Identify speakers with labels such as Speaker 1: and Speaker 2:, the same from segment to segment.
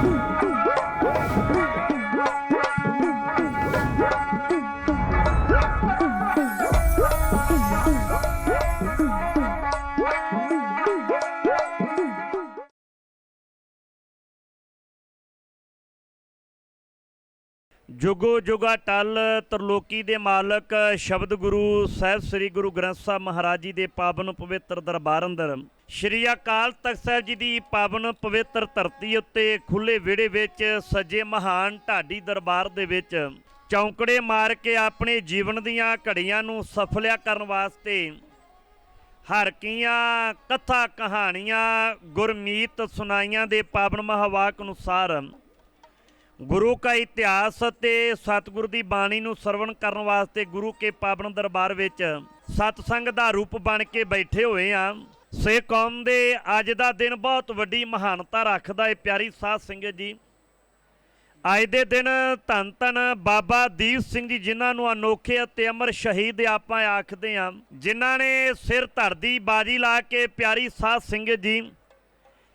Speaker 1: 哼。ਜੁਗੋ ਜੁਗਾ ਟਲ ਤਰਲੋਕੀ ਦੇ ਮਾਲਕ ਸ਼ਬਦ ਗੁਰੂ ਸਾਹਿਬ ਸ੍ਰੀ ਗੁਰੂ ਗ੍ਰੰਥ ਸਾਹਿਬ ਮਹਾਰਾਜ ਜੀ ਦੇ ਪਾਵਨ ਪਵਿੱਤਰ ਦਰਬਾਰ ਅੰਦਰ। ਸ਼੍ਰੀ ਅਕਾਲ ਤਖਤ ਸਾਹਿਬ ਜੀ ਦੀ ਪਾਵਨ ਪਵਿੱਤਰ ਧਰਤੀ ਉੱਤੇ ਖੁੱਲੇ ਵਿਹੜੇ ਵਿੱਚ ਸੱਜੇ ਮਹਾਨ ਢਾਡੀ ਦਰਬਾਰ ਦੇ ਵਿੱਚ ਚੌਂਕੜੇ ਮਾਰ ਕੇ ਆਪਣੇ ਜੀਵਨ ਦੀਆਂ ਘੜੀਆਂ ਨੂੰ ਸਫਲਿਆ ਕਰਨ ਵਾਸਤੇ ਹਰਕੀਆਂ, ਕਥਾ ਕਹਾਣੀਆਂ, ਗੁਰਮੀਤ ਸੁਨਾਈਆਂ ਦੇ ਪਾਵਨ ਮਹਾਵਾਕ ਅਨੁਸਾਰ ਗੁਰੂ ਕਾ ਇਤਿਹਾਸ ਅਤੇ ਸਤਿਗੁਰ ਦੀ ਬਾਣੀ ਨੂੰ ਸਰਵਣ ਕਰਨ ਵਾਸਤੇ ਗੁਰੂ ਕੇ ਪਾਵਨ ਦਰਬਾਰ ਵਿੱਚ ਸਤਸੰਗ ਦਾ ਰੂਪ ਬਣ ਕੇ ਬੈਠੇ ਹੋਏ ਆ। ਸੇ ਕੌਮ ਦੇ ਅੱਜ ਦਾ ਦਿਨ ਬਹੁਤ ਵੱਡੀ ਮਹਾਨਤਾ ਰੱਖਦਾ ਹੈ ਪਿਆਰੀ ਸਾਧ ਸੰਗਤ ਜੀ। ਅੱਜ ਦੇ ਦਿਨ ਧੰਨ ਧੰਨ ਬਾਬਾ ਦੀਪ ਸਿੰਘ ਜੀ ਜਿਨ੍ਹਾਂ ਨੂੰ ਅਨੋਖੇ ਅਤੇ ਅਮਰ ਸ਼ਹੀਦ ਆਪਾਂ ਆਖਦੇ ਆ। ਜਿਨ੍ਹਾਂ ਨੇ ਸਿਰ ਧਰਦੀ ਬਾਜੀ ਲਾ ਕੇ ਪਿਆਰੀ ਸਾਧ ਸੰਗਤ ਜੀ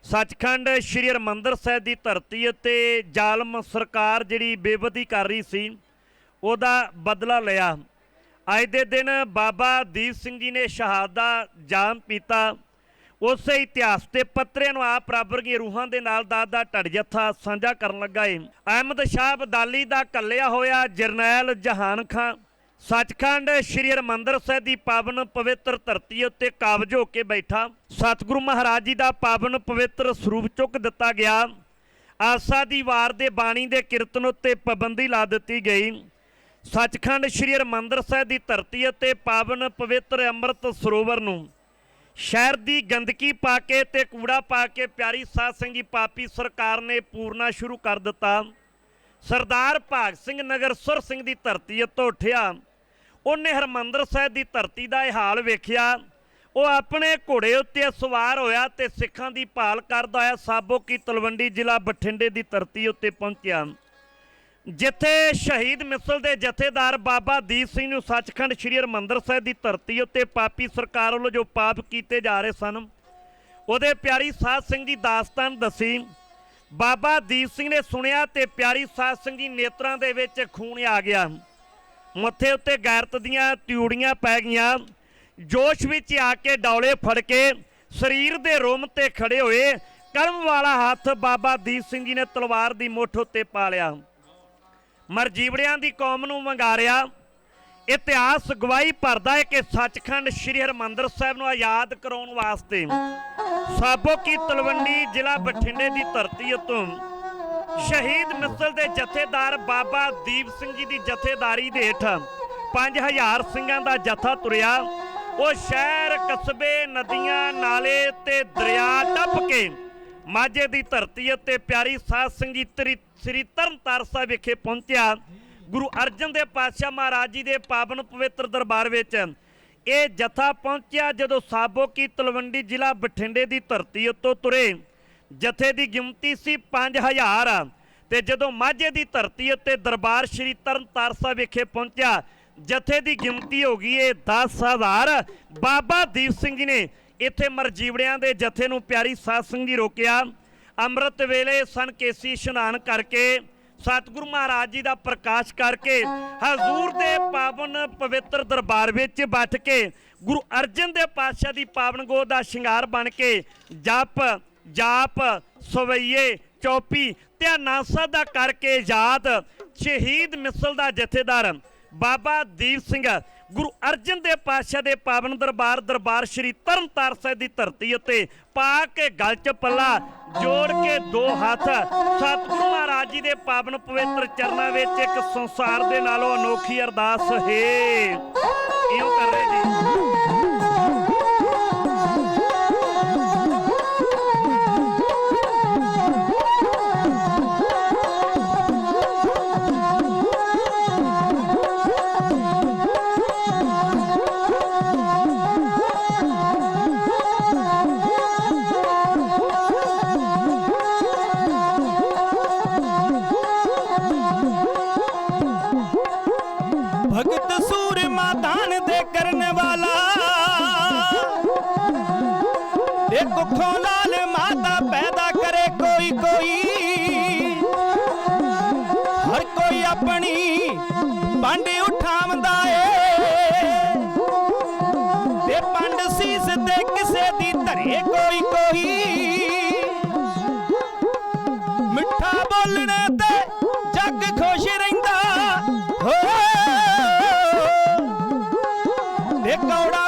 Speaker 1: ਸੱਚਖੰਡ ਸ੍ਰੀ ਹਰਿਮੰਦਰ ਸਾਹਿਬ ਦੀ ਧਰਤੀ ਉੱਤੇ ਜ਼ਾਲਮ ਸਰਕਾਰ ਜਿਹੜੀ ਬੇਬਦੀ ਕਰ ਰਹੀ ਸੀ, ਉਹਦਾ ਬਦਲਾ ਲਿਆ। ਅੱਜ ਦੇ ਦਿਨ ਬਾਬਾ ਦੀਪ ਸਿੰਘ ਜੀ ਨੇ ਸ਼ਹਾਦਾ ਜਾਮ ਪੀਤਾ। ਉਸੇ ਇਤਿਹਾਸ 'ਤੇ ਪੱਤਰਿਆਂ ਨੂੰ ਆਪ ਬਰਾਬਰ ਦੀਆਂ ਰੂਹਾਂ ਦੇ ਨਾਲ ਦਾਦਾ ਢੜ ਜੱਥਾ ਸਾਂਝਾ ਕਰਨ ਲੱਗਾ ਏ। ਅਹਿਮਦ ਸ਼ਾਹ ਅਬਦਾਲੀ ਦਾ ਕੱਲਿਆ ਹੋਇਆ ਜਰਨੈਲ ਜਹਾਨ ਖਾਂ ਸੱਚਖੰਡ ਸ੍ਰੀ ਹਰਿਮੰਦਰ ਸਾਹਿਬ ਦੀ ਪਾਵਨ ਪਵਿੱਤਰ ਧਰਤੀ ਉੱਤੇ ਕਾਬਜ ਹੋ ਕੇ ਬੈਠਾ। ਸਤਿਗੁਰੂ ਮਹਾਰਾਜ ਜੀ ਦਾ ਪਾਵਨ ਪਵਿੱਤਰ ਸਰੂਪ ਚੁੱਕ ਦਿੱਤਾ ਗਿਆ। ਆਸਾ ਦੀ ਵਾਰ ਦੇ ਬਾਣੀ ਦੇ ਕੀਰਤਨ ਉੱਤੇ ਪਾਬੰਦੀ ਲਾ ਦਿੱਤੀ ਗਈ। ਸੱਚਖੰਡ ਸ੍ਰੀ ਹਰਿਮੰਦਰ ਸਾਹਿਬ ਦੀ ਧਰਤੀ ਉੱਤੇ ਪਾਵਨ ਪਵਿੱਤਰ ਅੰਮ੍ਰਿਤ ਸਰੋਵਰ ਨੂੰ ਸ਼ਹਿਰ ਦੀ ਗੰਦਗੀ ਪਾ ਕੇ ਤੇ ਕੂੜਾ ਪਾ ਕੇ ਪਿਆਰੀ ਸਾਧ ਸੰਗੀ ਪਾਪੀ ਸਰਕਾਰ ਨੇ ਪੂਰਨਾ ਸ਼ੁਰੂ ਕਰ ਦਿੱਤਾ। ਸਰਦਾਰ ਭਾਗ ਸਿੰਘ ਨਗਰ ਸੁਰ ਸਿੰਘ ਦੀ ਧਰਤੀ ਉੱਤੋਂ ਉੱਠਿਆ। ਉਹਨੇ ਹਰਮੰਦਰ ਸਾਹਿਬ ਦੀ ਧਰਤੀ ਦਾ ਇਹ ਹਾਲ ਵੇਖਿਆ। ਉਹ ਆਪਣੇ ਘੋੜੇ ਉੱਤੇ ਸਵਾਰ ਹੋਇਆ ਤੇ ਸਿੱਖਾਂ ਦੀ ਭਾਲ ਕਰਦਾ ਹੋਇਆ ਸਾਬੋ ਕੀ ਤਲਵੰਡੀ ਜ਼ਿਲ੍ਹਾ ਬਠਿੰਡੇ ਦੀ ਧਰਤੀ ਉੱਤੇ ਪਹੁੰਚਿਆ। ਜਿੱਥੇ ਸ਼ਹੀਦ ਮਿਸਲ ਦੇ ਜਥੇਦਾਰ ਬਾਬਾ ਦੀਪ ਸਿੰਘ ਨੂੰ ਸੱਚਖੰਡ ਸ੍ਰੀ ਹਰਿਮੰਦਰ ਸਾਹਿਬ ਦੀ ਧਰਤੀ ਉੱਤੇ ਪਾਪੀ ਸਰਕਾਰ ਵੱਲੋਂ ਜੋ ਪਾਪ ਕੀਤੇ ਜਾ ਰਹੇ ਸਨ, ਉਹਦੇ ਪਿਆਰੀ ਸਾਧ ਸਿੰਘ ਦੀ ਦਾਸਤਾਨ ਦੱਸੀ। ਬਾਬਾ ਦੀਪ ਸਿੰਘ ਨੇ ਸੁਣਿਆ ਤੇ ਪਿਆਰੀ ਸਾਧ ਸਿੰਘ ਜੀ ਨੇਤਰਾਂ ਦੇ ਵਿੱਚ ਖੂਨ ਆ ਗਿਆ। ਮੱਥੇ ਉੱਤੇ ਗੈਰਤ ਦੀਆਂ ਤਿਊੜੀਆਂ ਪੈ ਗਈਆਂ। ਜੋਸ਼ ਵਿੱਚ ਆ ਕੇ ਡੌਲੇ ਫੜ ਕੇ ਸਰੀਰ ਦੇ ਰੋਮ ਤੇ ਖੜੇ ਹੋਏ ਕਰਮ ਵਾਲਾ ਹੱਥ ਬਾਬਾ ਦੀਪ ਸਿੰਘ ਜੀ ਨੇ ਤਲਵਾਰ ਦੀ ਮੁੱਠ ਉੱਤੇ ਪਾ ਲਿਆ। ਮਰਜੀਵੜਿਆਂ ਦੀ ਕੌਮ ਨੂੰ ਵੰਗਾਰਿਆ ਇਤਿਹਾਸ ਗਵਾਹੀ ਭਰਦਾ ਹੈ ਕਿ ਸੱਚਖੰਡ ਸ੍ਰੀ ਹਰਿਮੰਦਰ ਸਾਹਿਬ ਨੂੰ ਆਜ਼ਾਦ ਕਰਾਉਣ ਵਾਸਤੇ ਸਾਬੋ ਕੀ ਤਲਵੰਡੀ ਜ਼ਿਲ੍ਹਾ ਬਠਿੰਡੇ ਦੀ ਧਰਤੀ ਉੱਤੋਂ ਸ਼ਹੀਦ ਮਿਸਲ ਦੇ ਜਥੇਦਾਰ ਬਾਬਾ ਦੀਪ ਸਿੰਘ ਜੀ ਦੀ ਜਥੇਦਾਰੀ ਦੇ ਹੇਠ 5000 ਸਿੰਘਾਂ ਦਾ ਜਥਾ ਤੁਰਿਆ। ਉਹ ਸ਼ਹਿਰ, ਕਸਬੇ, ਨਦੀਆਂ, ਨਾਲੇ ਤੇ ਦਰਿਆ ਟੱਪ ਕੇ ਮਾਝੇ ਦੀ ਧਰਤੀ ਉੱਤੇ ਪਿਆਰੀ ਸਾਧ ਸਿੰਘ ਜੀ ਸ੍ਰੀ ਤਰਨਤਾਰ ਸਾਹਿਬ ਵਿਖੇ ਪਹੁੰਚਿਆ। ਗੁਰੂ ਅਰਜਨ ਦੇਵ ਪਾਤਸ਼ਾਹ ਮਹਾਰਾਜ ਜੀ ਦੇ ਪਾਵਨ ਪਵਿੱਤਰ ਦਰਬਾਰ ਵਿੱਚ ਇਹ ਜਥਾ ਪਹੁੰਚਿਆ ਜਦੋਂ ਸਾਬੋ ਕੀ ਤਲਵੰਡੀ ਜ਼ਿਲ੍ਹਾ ਬਠਿੰਡੇ ਦੀ ਧਰਤੀ ਉੱਤੋਂ ਤੁਰੇ। ਜਥੇ ਦੀ ਗਿਣਤੀ ਸੀ 5000 ਤੇ ਜਦੋਂ ਮਾਝੇ ਦੀ ਧਰਤੀ ਉੱਤੇ ਦਰਬਾਰ ਸ੍ਰੀ ਤਰਨਤਾਰਨ ਸਾਹਿਬ ਵਿਖੇ ਪਹੁੰਚਿਆ, ਜਥੇ ਦੀ ਗਿਣਤੀ ਹੋ ਗਈ ਏ 10000 ਬਾਬਾ ਦੀਪ ਸਿੰਘ ਜੀ ਨੇ ਇੱਥੇ ਮਰਜੀਵੜਿਆਂ ਦੇ ਜਥੇ ਨੂੰ ਪਿਆਰੀ ਸਾਧ ਸਿੰਘ ਜੀ ਰੋਕਿਆ। ਅੰਮ੍ਰਿਤ ਵੇਲੇ ਸਨ ਕੇਸੀ ਇਸ਼ਨਾਨ ਕਰਕੇ, ਸਤਿਗੁਰੂ ਮਹਾਰਾਜ ਜੀ ਦਾ ਪ੍ਰਕਾਸ਼ ਕਰਕੇ, ਹਜ਼ੂਰ ਦੇ ਪਾਵਨ ਪਵਿੱਤਰ ਦਰਬਾਰ ਵਿੱਚ ਬੈਠ ਕੇ, ਗੁਰੂ ਅਰਜਨ ਦੇ ਪਾਤਸ਼ਾਹ ਦੀ ਪਾਵਨ ਗੋਦ ਦਾ ਸ਼ਿੰਗਾਰ ਬਣ ਕੇ ਜਪ ਜਾਪ, ਸਵਈਏ, ਚੌਪੀ ਤੇ ਨਾਸਾ ਕਰਕੇ ਯਾਦ, ਸ਼ਹੀਦ ਮਿਸਲ ਦਾ ਜਥੇਦਾਰ ਬਾਬਾ ਦੀਪ ਸਿੰਘ, ਗੁਰੂ ਅਰਜਨ ਦੇਵ ਪਾਤਸ਼ਾਹ ਦੇ ਪਾਵਨ ਦਰਬਾਰ ਦਰਬਾਰ ਸ੍ਰੀ ਤਰਨਤਾਰ ਸਾਹਿਬ ਦੀ ਧਰਤੀ ਉੱਤੇ ਪਾ ਕੇ ਗਲ ਚ ਪੱਲਾ, ਜੋੜ ਕੇ ਦੋ ਹੱਥ, ਸਤਿਗੁਰੂ ਮਹਾਰਾਜ ਜੀ ਦੇ ਪਾਵਨ ਪਵਿੱਤਰ ਚਰਨਾਂ ਵਿੱਚ ਇੱਕ ਸੰਸਾਰ ਦੇ ਨਾਲੋਂ ਅਨੋਖੀ ਅਰਦਾਸ, ਹੈ। ਇਉਂ ਕਰ ਰਹੇ ਜੀ।
Speaker 2: ਕੁੱਖੋਂ ਮਾਤਾ ਪੈਦਾ ਕਰੇ ਕੋਈ ਕੋਈ। ਹਰ ਕੋਈ ਆਪਣੀ ਪੰਡ ਏ। ਕਿਸੇ ਦੀ ਧਰੇ ਕੋਈ ਕੋਈ। ਮਿੱਠਾ ਬੋਲਣੇ ਤੇ ਜੱਗ ਖੁਸ਼ ਰਹਿੰਦਾ। ਹੋ ਤੇ ਕੌੜਾ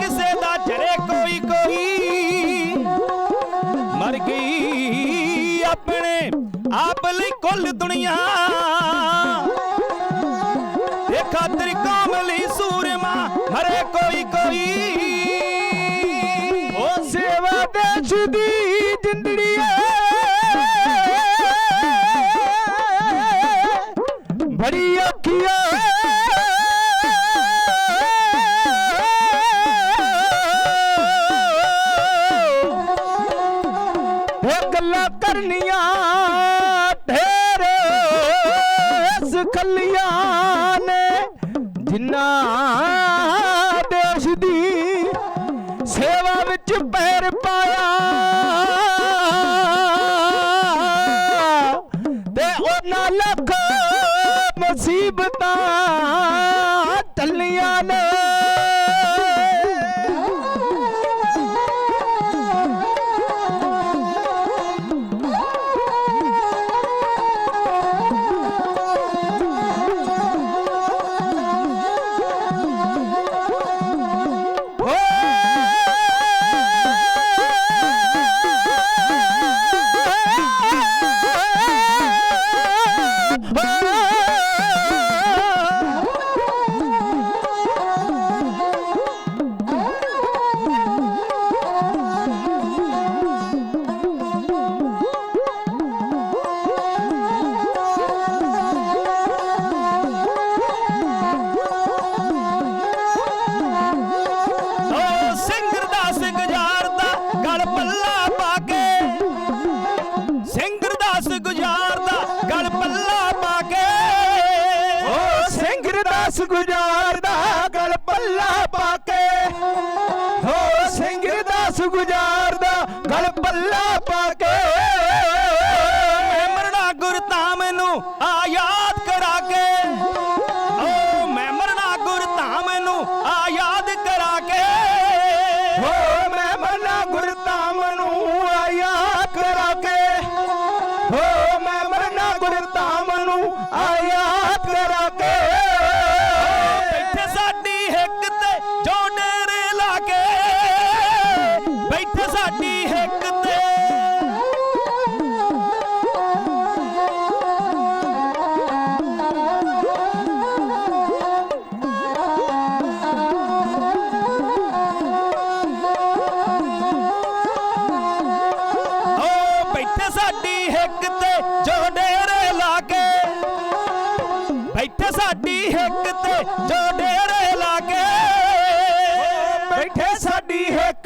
Speaker 2: ਕਿਸੇ ਦਾ ਜਰੇ ਕੋਈ ਕੋਈ। ਆਪ ਲਈ ਕੁੱਲ ਦੁਨੀਆ। ਇਹ ਖਾਤਰ ਕੌਮ ਲਈ ਸੂਰਮਾ, ਹਰੇ ਕੋਈ ਕੋਈ।
Speaker 3: ਉਹ ਸੇਵਾ ਦੇਸ਼ ਦੀ ਜਿੰਦੜੀ ਬੜੀ ਅੱਖੀਆਂ ਗੱਲਾਂ ਕਰਨੀਆਂ। ਇਸ ਨੇ ਜਿੰਨਾ ਦਾਸ
Speaker 2: ਗੁਜ਼ਾਰਦਾ ਗਲ ਪੱਲਾ ਪਾ ਕੇ।
Speaker 3: ਹੋ ਸਿੰਘ ਦਾਸ ਗੁਜ਼ਾਰਦਾ ਗਲ ਪੱਲਾ ਪਾ ਕੇ।
Speaker 2: ਮੈਂ ਮਰਣਾ ਗੁਰਧਾਮ ਨੂੰ ਆ ਯਾਦ ਕਰਾ ਕੇ। ਓ ਮੈਂ ਮਰਣਾ ਗੁਰਧਾਮ ਨੂੰ ਆ ਯਾਦ ਕਰਾ ਕੇ।
Speaker 3: ਹੋ ਮੈਂ ਮਨਾ ਗੁਰਧਾਮ ਨੂੰ ਆ ਯਾਦ ਕਰਾ ਕੇ। ਹੋ ਮੈਂ ਮਨਾ ਗੁਰਧਾਮ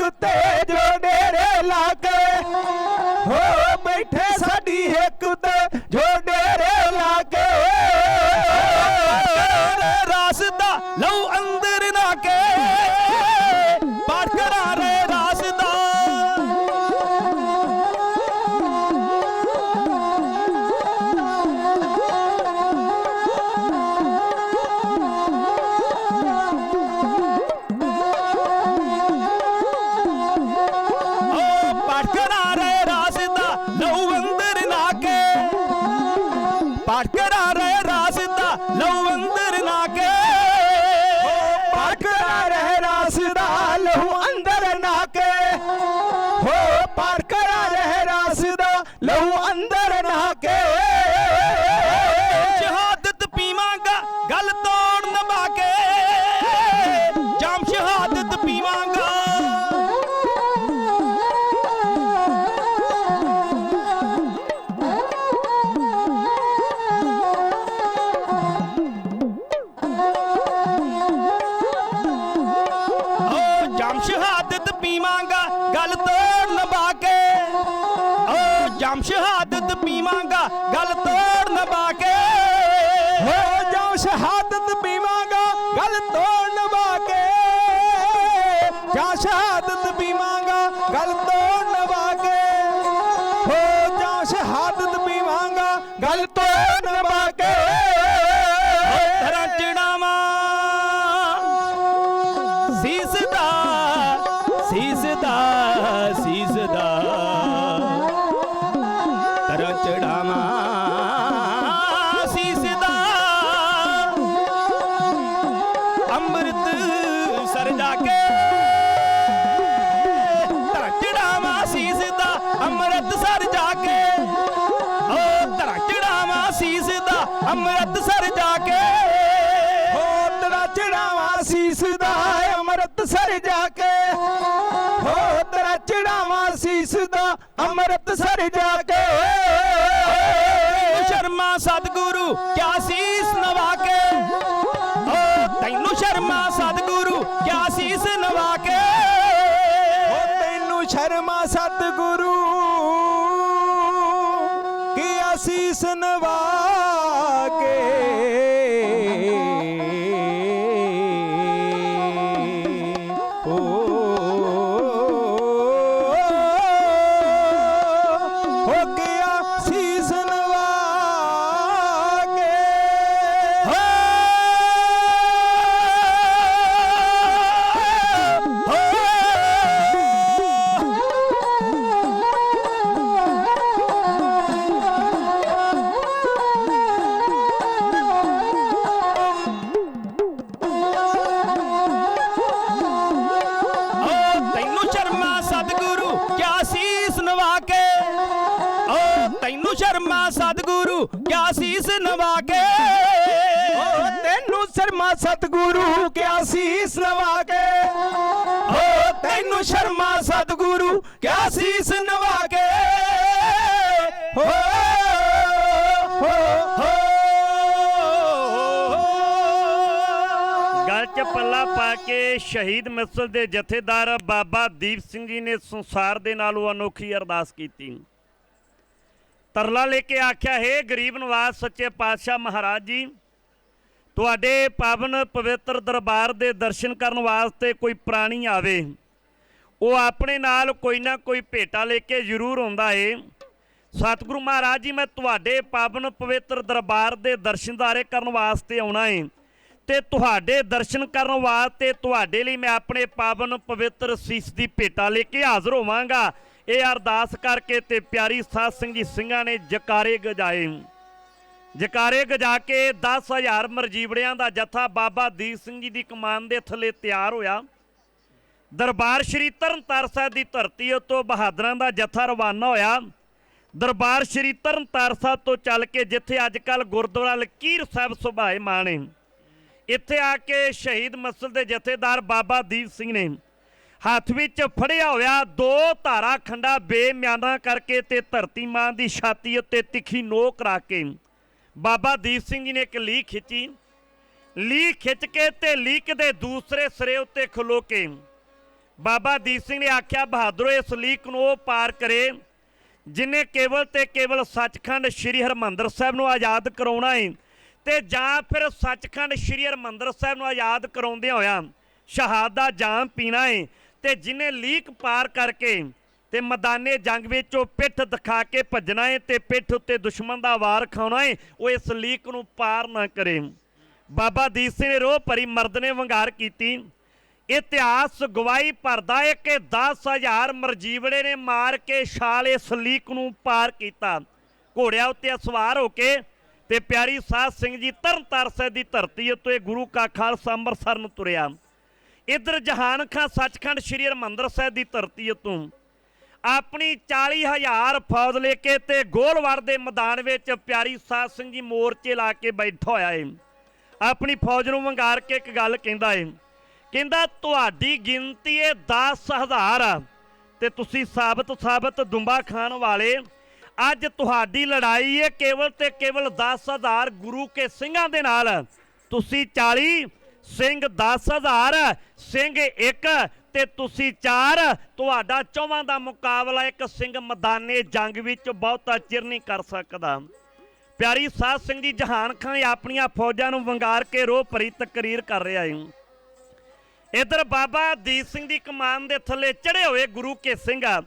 Speaker 2: ਸਾਡੀ ਹਿੱਕ ਤੇ ਜੋ ਡੇਰੇ ਲਾ ਜਾਮ ਸ਼ਹਾਦਤ ਪੀਵਾਂਗਾ ਗੱਲ ਤੋੜ ਨਵਾ ਕੇ। ਹੋ ਜਾਮ ਸ਼ਹਾਦਤ ਪੀਵਾਂਗਾ ਗੱਲ ਤੋੜ
Speaker 3: ਨਵਾ ਕੇ। ਜਾਂ ਸ਼ਹਾਦਤ ਪੀਵਾਂਗਾ ਗੱਲ ਤੋੜ ਨਵਾ ਕੇ। ਹੋ ਜਾਂ ਸ਼ਹਾਦਤ ਪੀਵਾਂਗਾ ਗੱਲ ਤੋੜ ਨਵਾ ਕੇ।
Speaker 2: ਹੱਥਾਂ ਸੀਸ ਦਾ ਸੀਸ ਦਾ। ਅੰਮ੍ਰਿਤ ਸਰ ਜਾ ਕੇ ਤਰ ਚੜਾਵਾਂ, ਸੀਸ ਦਾ ਅੰਮ੍ਰਿਤ ਸਰ ਜਾ ਕੇ। ਓ ਤਰ ਚੜਾਵਾਂ, ਸੀਸ ਦਾ ਅੰਮ੍ਰਿਤ ਸਰ ਜਾ ਕੇ।
Speaker 3: ਹੋ ਤੇਰਾ ਚੜਾਵਾਂ, ਸੀਸ ਦਾ ਅੰਮ੍ਰਿਤ ਸਰ ਜਾ ਕੇ। ਹੋ ਤੇਰਾ ਚੜਾਵਾ, ਸੀਸ ਦਾ ਅੰਮ੍ਰਿਤ ਸਰ ਜਾ ਕੇ।
Speaker 2: ਸਤਿਗੁਰੂ ਕਿਆ ਸੀ? ਸ਼ਰਮਾ ਸਤਿਗੁਰੂ, ਕਿਆ ਸੀਸ ਨਵਾ ਕੇ?
Speaker 3: ਹੋ ਹੋ
Speaker 1: 'ਚ ਪੱਲਾ ਪਾ ਕੇ ਸ਼ਹੀਦ ਮਿਸਲ ਦੇ ਜਥੇਦਾਰ ਬਾਬਾ ਦੀਪ ਸਿੰਘ ਜੀ ਨੇ ਸੰਸਾਰ ਦੇ ਨਾਲ ਉਹ ਅਨੋਖੀ ਅਰਦਾਸ ਕੀਤੀ। ਤਰਲਾ ਲੈ ਕੇ ਆਖਿਆ, ਹੈ ਗਰੀਬ ਨਿਵਾਸ, ਸੱਚੇ ਪਾਤਸ਼ਾਹ ਮਹਾਰਾਜ ਜੀ, ਤੁਹਾਡੇ ਪਾਵਨ ਪਵਿੱਤਰ ਦਰਬਾਰ ਦੇ ਦਰਸ਼ਨ ਕਰਨ ਵਾਸਤੇ ਕੋਈ ਪ੍ਰਾਣੀ ਆਵੇ। ਉਹ ਆਪਣੇ ਨਾਲ ਕੋਈ ਨਾ ਕੋਈ ਭੇਟਾ ਲੈ ਕੇ ਜ਼ਰੂਰ ਆਉਂਦਾ ਏ। ਸਤਿਗੁਰੂ ਮਹਾਰਾਜ ਜੀ, ਮੈਂ ਤੁਹਾਡੇ ਪਾਵਨ ਪਵਿੱਤਰ ਦਰਬਾਰ ਦੇ ਦਰਸ਼ਨਦਾਰੇ ਕਰਨ ਵਾਸਤੇ ਆਉਣਾ ਏ ਤੇ ਤੁਹਾਡੇ ਦਰਸ਼ਨ ਕਰਨ ਵਾਸਤੇ ਤੁਹਾਡੇ ਲਈ ਮੈਂ ਆਪਣੇ ਪਾਵਨ ਪਵਿੱਤਰ ਸੀਸ ਦੀ ਭੇਟਾ ਲੈ ਕੇ ਹਾਜ਼ਰ ਹੋਵਾਂਗਾ। ਇਹ ਅਰਦਾਸ ਕਰਕੇ ਤੇ ਪਿਆਰੀ ਸਾਧ ਸਿੰਘ ਜੀ ਸਿੰਘਾਂ ਨੇ ਜਕਾਰੇ ਗਜਾਏ। ਜਕਾਰੇ ਗਜਾ ਕੇ 10000 ਮਰਜੀਵੜਿਆਂ ਦਾ ਜਥਾ ਬਾਬਾ ਦੀਪ ਸਿੰਘ ਜੀ ਦੀ ਕਮਾਨ ਦੇ ਥੱਲੇ ਤਿਆਰ ਹੋਇਆ। ਦਰਬਾਰ ਸ਼੍ਰੀ ਤਰਨਤਾਰਨ ਸਾਹਿਬ ਦੀ ਧਰਤੀ ਉੱਤੋਂ ਬਹਾਦਰਾਂ ਦਾ ਜਥਾ ਰਵਾਨਾ ਹੋਇਆ। ਦਰਬਾਰ ਸ਼੍ਰੀ ਤਰਨਤਾਰਨ ਸਾਹਿਬ ਤੋਂ ਚੱਲ ਕੇ ਜਿੱਥੇ ਅੱਜ ਕੱਲ ਗੁਰਦੁਆਰਾ ਲਕੀਰ ਸਾਹਿਬ ਸੁਭਾਏ ਮਾਣੇ ਇੱਥੇ ਆ ਕੇ ਸ਼ਹੀਦ ਮਸਲ ਦੇ ਜਥੇਦਾਰ ਬਾਬਾ ਦੀਪ ਸਿੰਘ ਨੇ ਹੱਥ ਵਿੱਚ ਫੜਿਆ ਹੋਇਆ ਦੋ ਧਾਰਾ ਖੰਡਾ ਬੇਮਿਆਨਾ ਕਰਕੇ ਤੇ ਧਰਤੀ ਮਾਂ ਦੀ ਛਾਤੀ ਉੱਤੇ ਤਿੱਖੀ ਨੋਕ ਰੱਖ ਕੇ ਬਾਬਾ ਦੀਪ ਸਿੰਘ ਜੀ ਨੇ ਇੱਕ ਲੀਹ ਖਿੱਚੀ। ਲੀਹ ਖਿੱਚ ਕੇ ਤੇ ਲੀਕ ਦੇ ਦੂਸਰੇ ਸਿਰੇ ਉੱਤੇ ਖਲੋ ਕੇ ਬਾਬਾ ਦੀਪ ਸਿੰਘ ਨੇ ਆਖਿਆ, ਬਹਾਦਰੋ, ਇਸ ਲੀਕ ਨੂੰ ਉਹ ਪਾਰ ਕਰੇ ਜਿਨੇ ਕੇਵਲ ਤੇ ਕੇਵਲ ਸੱਚਖੰਡ ਸ੍ਰੀ ਹਰਮੰਦਰ ਸਾਹਿਬ ਨੂੰ ਆਜ਼ਾਦ ਕਰਾਉਣਾ ਹੈ ਤੇ ਜਾਂ ਫਿਰ ਸੱਚਖੰਡ ਸ੍ਰੀ ਹਰਮੰਦਰ ਸਾਹਿਬ ਨੂੰ ਆਜ਼ਾਦ ਕਰਾਉਂਦਿਆਂ ਹੋਇਆ ਸ਼ਹਾਦ ਦਾ ਜਾਮ ਪੀਣਾ ਹੈ ਤੇ ਜਿਨੇ ਲੀਕ ਪਾਰ ਕਰਕੇ ਤੇ ਮੈਦਾਨੇ ਜੰਗ ਵਿੱਚ ਉਹ ਪਿੱਠ ਦਿਖਾ ਕੇ ਭੱਜਣਾ ਹੈ ਤੇ ਪਿੱਠ ਉੱਤੇ ਦੁਸ਼ਮਣ ਦਾ ਵਾਰ ਖਾਉਣਾ ਹੈ ਉਹ ਇਸ ਲੀਕ ਨੂੰ ਪਾਰ ਨਾ ਕਰੇ। ਬਾਬਾ ਦੀਪ ਸਿੰਘ ਨੇ ਰੋਹ ਭਰੀ ਮਰਦ ਨੇ ਵੰਗਾਰ ਕੀਤੀ। ਇਤਿਹਾਸ ਗਵਾਹੀ ਭਰਦਾ ਹੈ ਕਿ 10000 ਮਰਜੀਵੜੇ ਨੇ ਮਾਰ ਕੇ ਛਾਲ ਇਸ ਲੀਕ ਨੂੰ ਪਾਰ ਕੀਤਾ। ਘੋੜਿਆਂ ਉੱਤੇ ਸਵਾਰ ਹੋ ਕੇ ਤੇ ਪਿਆਰੀ ਸਾਧ ਸਿੰਘ ਜੀ ਤਰਨਤਾਰਨ ਸਾਹਿਬ ਦੀ ਧਰਤੀ ਉੱਤੇ ਗੁਰੂ ਕਾ ਖਾਲਸਾ ਅੰਮ੍ਰਿਤਸਰ ਨੂੰ ਤੁਰਿਆ। ਇਧਰ ਜਹਾਨ ਖਾਂ ਸੱਚਖੰਡ ਸ੍ਰੀ ਹਰਿਮੰਦਰ ਸਾਹਿਬ ਦੀ ਧਰਤੀ ਉਤੋਂ ਆਪਣੀ 40000 ਫੌਜ ਲੈ ਕੇ ਤੇ ਗੋਲਵਰ ਦੇ ਮੈਦਾਨ ਵਿੱਚ ਪਿਆਰੀ ਸਾਧ ਸਿੰਘ ਜੀ ਮੋਰਚੇ ਲਾ ਕੇ ਬੈਠਾ ਹੋਇਆ ਏ। ਆਪਣੀ ਫੌਜ ਨੂੰ ਵੰਗਾਰ ਕੇ ਇੱਕ ਗੱਲ ਕਹਿੰਦਾ ਏ ਕਹਿੰਦਾ, ਤੁਹਾਡੀ ਗਿਣਤੀ ਏ 10000 ਆ ਤੇ ਤੁਸੀਂ ਸਾਬਤ ਸਾਬਤ ਦੁੰਬਾ ਖਾਣ ਵਾਲੇ, ਅੱਜ ਤੁਹਾਡੀ ਲੜਾਈ ਹੈ ਕੇਵਲ ਤੇ ਕੇਵਲ 10000 ਗੁਰੂ ਕੇ ਸਿੰਘਾਂ ਦੇ ਨਾਲ। ਤੁਸੀਂ 40 ਸਿੰਘ 10000 ਸਿੰਘ ਇੱਕ, ਤੇ ਤੁਸੀਂ ਚਾਰ। ਤੁਹਾਡਾ ਚੌਵਾਂ ਦਾ ਮੁਕਾਬਲਾ ਇੱਕ ਸਿੰਘ ਮੈਦਾਨੇ ਜੰਗ ਵਿੱਚ ਬਹੁਤਾ ਚਿਰ ਨਹੀਂ ਕਰ ਸਕਦਾ। ਪਿਆਰੀ ਸਾਧ ਸਿੰਘ ਜੀ, ਜਹਾਨ ਖਾਨ ਆਪਣੀਆਂ ਫੌਜਾਂ ਨੂੰ ਵੰਗਾਰ ਕੇ ਰੋਹ ਭਰੀ ਤਕਰੀਰ ਕਰ ਰਿਹਾ ਹੈ ਇਧਰ ਬਾਬਾ ਦੀਪ ਸਿੰਘ ਦੀ ਕਮਾਨ ਦੇ ਥੱਲੇ ਚੜੇ ਹੋਏ ਗੁਰੂ ਕੇ ਸਿੰਘ ਆ।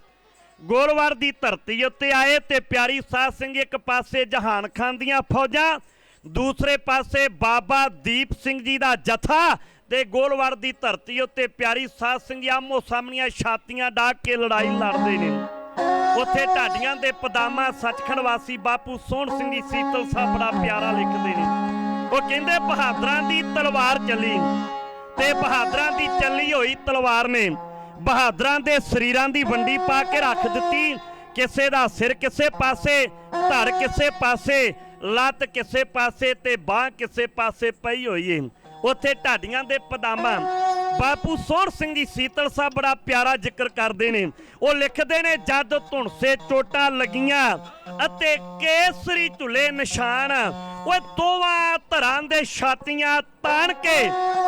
Speaker 1: ਗੋਲਵਾਰ ਦੀ ਧਰਤੀ ਉੱਤੇ ਆਏ ਤੇ ਪਿਆਰੀ ਸਾਧ ਸਿੰਘ ਇੱਕ ਪਾਸੇ ਜਹਾਨ ਖਾਨ ਦੀਆਂ ਫੌਜਾਂ, ਦੂਸਰੇ ਪਾਸੇ ਬਾਬਾ ਦੀਪ ਸਿੰਘ ਜੀ ਦਾ ਜਥਾ ਤੇ ਗੋਲਵਾਰ ਦੀ ਧਰਤੀ ਉੱਤੇ ਪਿਆਰੀ ਸਾਧ ਸਿੰਘ ਆਮੋ ਸਾਹਮਣੀਆਂ ਛਾਤੀਆਂ ਡਾਕ ਕੇ ਲੜਾਈ ਲੜਦੇ ਨੇ। ਉੱਥੇ ਢਾਡੀਆਂ ਦੇ ਪਦਾਮਾ ਸੱਚਖੰਡ ਵਾਸੀ ਬਾਪੂ ਸੋਹਣ ਸਿੰਘ ਦੀ ਸੀਤਲ ਸਾਹਿਬ ਬੜਾ ਪਿਆਰਾ ਲਿਖਦੇ ਨੇ। ਉਹ ਕਹਿੰਦੇ ਬਹਾਦਰਾਂ ਦੀ ਤਲਵਾਰ ਚੱਲੀ। ਤੇ ਬਹਾਦਰਾਂ ਦੀ ਚੱਲੀ ਹੋਈ ਤਲਵਾਰ ਨੇ ਬਹਾਦਰਾਂ ਦੇ ਸਰੀਰਾਂ ਦੀ ਵੰਡੀ ਪਾ ਕੇ ਰੱਖ ਦਿੱਤੀ। ਕਿਸੇ ਦਾ ਸਿਰ ਕਿਸੇ ਪਾਸੇ, ਧੜ ਕਿਸੇ ਪਾਸੇ, ਲੱਤ ਕਿਸੇ ਪਾਸੇ ਤੇ ਬਾਹ ਕਿਸੇ ਪਾਸੇ ਪਈ ਹੋਈ ਏ। ਉੱਥੇ ਢਾਡੀਆਂ ਦੇ ਪਦਾਮਾ। ਬਾਪੂ ਸੋਹਣ ਸਿੰਘ ਜੀ ਸੀਤਲ ਸਾਹਿਬ ਬੜਾ ਪਿਆਰਾ ਜ਼ਿਕਰ ਕਰਦੇ ਨੇ। ਉਹ ਲਿਖਦੇ ਨੇ, ਜਦ ਧੁਣਸੇ ਚੋਟਾਂ ਲੱਗੀਆਂ ਅਤੇ ਕੇਸਰੀ ਝੁਲੇ ਨਿਸ਼ਾਨ ਓਏ ਦੋਵਾਂ ਧਰਾਂ ਦੇ ਛਾਤੀਆਂ ਤਾਣ ਕੇ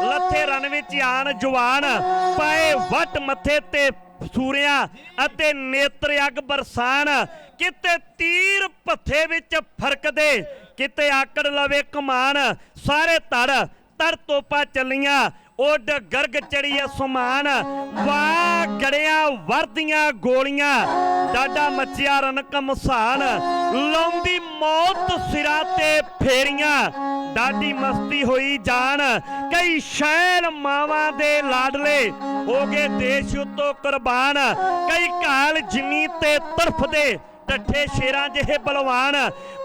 Speaker 1: ਲੱਥੇ ਰਨ ਵਿੱਚ ਆਣ ਜਵਾਨ, ਪਾਏ ਵੱਟ ਮੱਥੇ ਤੇ ਸੂਰਿਆਂ ਅਤੇ ਨੇਤਰ ਅੱਗ ਬਰਸਾਨ। ਕਿਤੇ ਤੀਰ ਪੱਥੇ ਵਿੱਚ ਫਰਕਦੇ, ਕਿਤੇ ਆਕੜ ਲਵੇ ਕਮਾਨ। ਸਾਰੇ ਧੜ ਤਰ ਤੋਪਾ ਚੱਲੀਆਂ ਉੱਡ ਗਰਗ ਚੜੀ ਅਸਮਾਨ ਵਾਹ, ਗੜਿਆਂ ਵਰਦੀਆਂ ਗੋਲੀਆਂ। ਡਾਡਾ ਮੱਚਿਆ ਰਨ ਕਮਸਾਨ ਲਾਉਂਦੀ ਮੌਤ ਸਿਰਾਂ ਤੇ ਫੇਰੀਆਂ। ਡਾਡੀ ਮਸਤੀ ਹੋਈ ਜਾਨ। ਕਈ ਸ਼ੈਲ ਮਾਵਾਂ ਦੇ ਲਾਡਲੇ ਹੋ ਗਏ ਦੇਸ਼ ਉਤੋਂ ਕੁਰਬਾਨ। ਕਈ ਘਾਲ ਜਿਮੀ ਤੇ ਤਰਫਦੇ ਟੱਠੇ ਸ਼ੇਰਾਂ ਜਿਹੇ ਬਲਵਾਨ,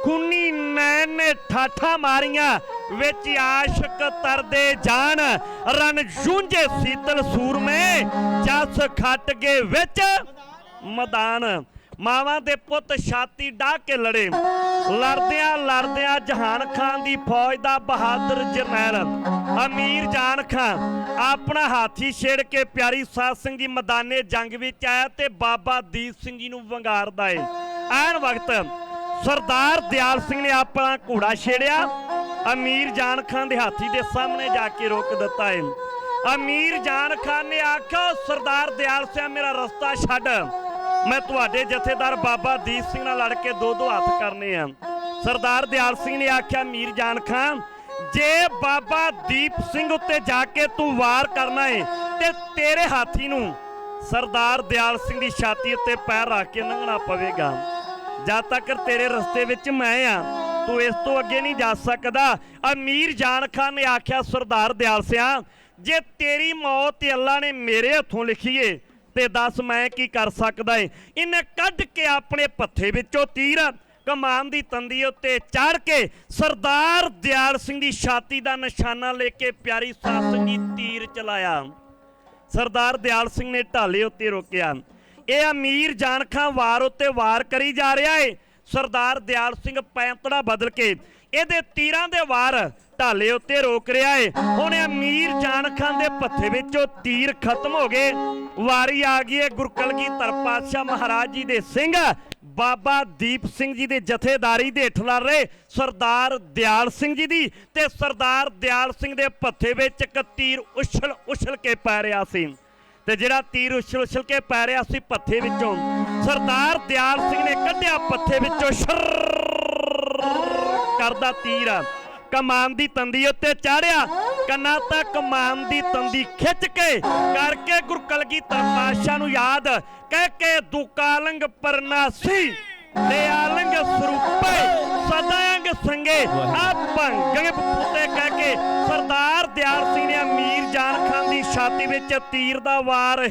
Speaker 1: ਖੂਨੀ ਨੈਣ ਨੇ ਠਾਠਾ ਮਾਰੀਆਂ, ਵਿੱਚ ਆਸ਼ਕ ਤਰਦੇ ਜਾਨ ਰਨ ਜੂੰਝੇ ਸੀਤਲ ਸੂਰਮੇ, ਜਸ ਖੱਟ ਕੇ ਵਿੱਚ ਮੈਦਾਨ। ਮਾਵਾਂ ਦੇ ਪੁੱਤ ਛਾਤੀ ਡਾਹ ਕੇ ਲੜੇ। ਲੜਦਿਆਂ ਲੜਦਿਆਂ ਜਹਾਨ ਖਾਨ ਦੀ ਫੌਜ ਦਾ ਬਹਾਦਰ ਜਰਨੈਲ, ਅਮੀਰ ਜਾਨ ਖਾਨ, ਆਪਣਾ ਹਾਥੀ ਛੇੜ ਕੇ ਪਿਆਰੀ ਸਾਧ ਸਿੰਘ ਜੀ ਮੈਦਾਨੇ ਜੰਗ ਵਿੱਚ ਆਇਆ ਤੇ ਬਾਬਾ ਦੀਪ ਸਿੰਘ ਜੀ ਨੂੰ ਵੰਗਾਰਦਾ ਏ। ਐਨ ਵਕਤ ਸਰਦਾਰ ਦਿਆਲ ਸਿੰਘ ਨੇ ਆਪਣਾ ਘੋੜਾ ਛੇੜਿਆ। ਅਮੀਰ ਜਾਨ ਖਾਨ ਦੇ ਹਾਥੀ ਦੇ ਸਾਹਮਣੇ ਜਾ ਕੇ ਰੋਕ ਦਿੱਤਾ ਏ ਅਮੀਰ ਜਾਨ ਖਾਨ ਨੇ ਆਖਿਆ ਸਰਦਾਰ ਦਿਆਲ ਸਿੰਘ, ਮੇਰਾ ਰਸਤਾ ਛੱਡ। ਮੈਂ ਤੁਹਾਡੇ ਜਥੇਦਾਰ ਬਾਬਾ ਦੀਪ ਸਿੰਘ ਨਾਲ ਲੜ ਕੇ ਦੋ ਦੋ ਹੱਥ ਕਰਨੇ ਆ। ਸਰਦਾਰ ਦਿਆਲ ਸਿੰਘ ਨੇ ਆਖਿਆ ਮੀਰ ਜਾਨ ਖਾਨ, ਜੇ ਬਾਬਾ ਦੀਪ ਸਿੰਘ ਉੱਤੇ ਜਾ ਕੇ ਤੂੰ ਵਾਰ ਕਰਨਾ ਏ, ਤੇ ਤੇਰੇ ਹਾਥੀ ਨੂੰ ਸਰਦਾਰ ਦਿਆਲ ਸਿੰਘ ਦੀ ਛਾਤੀ ਉੱਤੇ ਪੈਰ ਰੱਖ ਕੇ ਲੰਘਣਾ ਪਵੇਗਾ। ਜਦ ਤੱਕ ਤੇਰੇ ਰਸਤੇ ਵਿੱਚ ਮੈਂ ਆ, ਤੂੰ ਇਸ ਤੋਂ ਅੱਗੇ ਨਹੀਂ ਜਾ ਸਕਦਾ। ਅਮੀਰ ਜਾਨ ਖਾਨ ਨੇ ਆਖਿਆ, ਸਰਦਾਰ ਦਿਆਲ ਸਿਆ, ਜੇ ਤੇਰੀ ਮੌਤ ਅੱਲਾ ਨੇ ਮੇਰੇ ਹੱਥੋਂ ਲਿਖੀਏ ਤੇ ਦੱਸ ਮੈਂ ਕੀ ਕਰ ਸਕਦਾ ਏ? ਇਹਨੇ ਕੱਢ ਕੇ ਆਪਣੇ ਪੱਥੇ ਵਿੱਚੋਂ ਤੀਰ ਕਮਾਨ ਦੀ ਤੰਦੀ ਉੱਤੇ ਚੜ ਕੇ ਸਰਦਾਰ ਦਿਆਲ ਸਿੰਘ ਦੀ ਛਾਤੀ ਦਾ ਨਿਸ਼ਾਨਾ ਲੈ ਕੇ ਪਿਆਰੀ ਸਾਧ ਸਿੰਘ ਤੀਰ ਚਲਾਇਆ। ਸਰਦਾਰ ਦਿਆਲ ਸਿੰਘ ਨੇ ਢਾਲੇ ਉੱਤੇ ਰੋਕਿਆ। ਇਹ ਅਮੀਰ ਜਾਨ ਖਾਂ ਵਾਰ ਉੱਤੇ ਵਾਰ ਕਰੀ ਜਾ ਰਿਹਾ ਏ। ਸਰਦਾਰ ਦਿਆਲ ਸਿੰਘ ਪੈਂਤੜਾ ਬਦਲ ਕੇ ਇਹਦੇ ਤੀਰਾਂ ਦੇ ਵਾਰ ਢਾਲੇ ਉੱਤੇ ਰੋਕ ਰਿਹਾ ਏ। ਹੁਣ ਅਮੀਰ ਜਾਨ ਖਾਨ ਦੇ ਪੱਥੇ ਵਿੱਚੋਂ ਤੀਰ ਖਤਮ ਹੋ ਗਏ। ਵਾਰੀ ਆ ਗਈ ਏ ਗੁਰਕਲਗੀਧਰ ਪਾਤਸ਼ਾਹ ਮਹਾਰਾਜ ਜੀ ਦੇ ਸਿੰਘ। ਬਾਬਾ ਦੀਪ ਸਿੰਘ ਜੀ ਦੇ ਜਥੇਦਾਰੀ ਦੇ ਹੇਠ ਲੜ ਰਹੇ ਸਰਦਾਰ ਦਿਆਲ ਸਿੰਘ ਜੀ ਦੀ ਤੇ ਸਰਦਾਰ ਦਿਆਲ ਸਿੰਘ ਦੇ ਪੱਥੇ ਵਿੱਚ ਇੱਕ ਤੀਰ ਉਛਲ ਉਛਲ ਕੇ ਪੈ ਰਿਹਾ ਸੀ। ਤੇ ਜਿਹੜਾ ਤੀਰ ਉਛਲ ਉਛਲ ਕੇ ਪੈ ਰਿਹਾ ਸੀ ਪੱਥੇ ਵਿੱਚੋਂ, ਸਰਦਾਰ ਦਿਆਲ ਸਿੰਘ ਨੇ ਕੱਢਿਆ ਪੱਥੇ ਵਿੱਚੋਂ ਕਰਦਾ ਤੀਰ। ਕਮਾਨ ਦੀ ਤੰਦੀ ਉੱਤੇ ਚਾੜਿਆ, ਕੰਨਾਂ ਤਾਂ ਕਮਾਨ ਦੀ ਤੰਦੀ ਖਿੱਚ ਕੇ ਕਰਕੇ ਗੁਰ ਕਲਗੀਧਰ ਪਾਤਸ਼ਾਹ ਨੂੰ ਯਾਦ, ਕਹਿ ਕੇ ਦੁਕਾਲੰਗ ਪਰਨਾਸੀ ਤੇ ਆਲੰਗ ਸਰੂਪੇ ਸਦਾਇੰਗ ਸੰਗੇ ਆ ਭੰਗੰਗ ਪੁੱਤੇ ਕਹਿ ਕੇ ਸਰਦਾਰ ਦਿਆਲ ਸਿੰਘ ਨੇ ਅਮੀਰ ਜਾਨ ਖਾਨ ਦੀ ਛਾਤੀ ਵਿੱਚ ਤੀਰ ਦਾ ਵਾਰ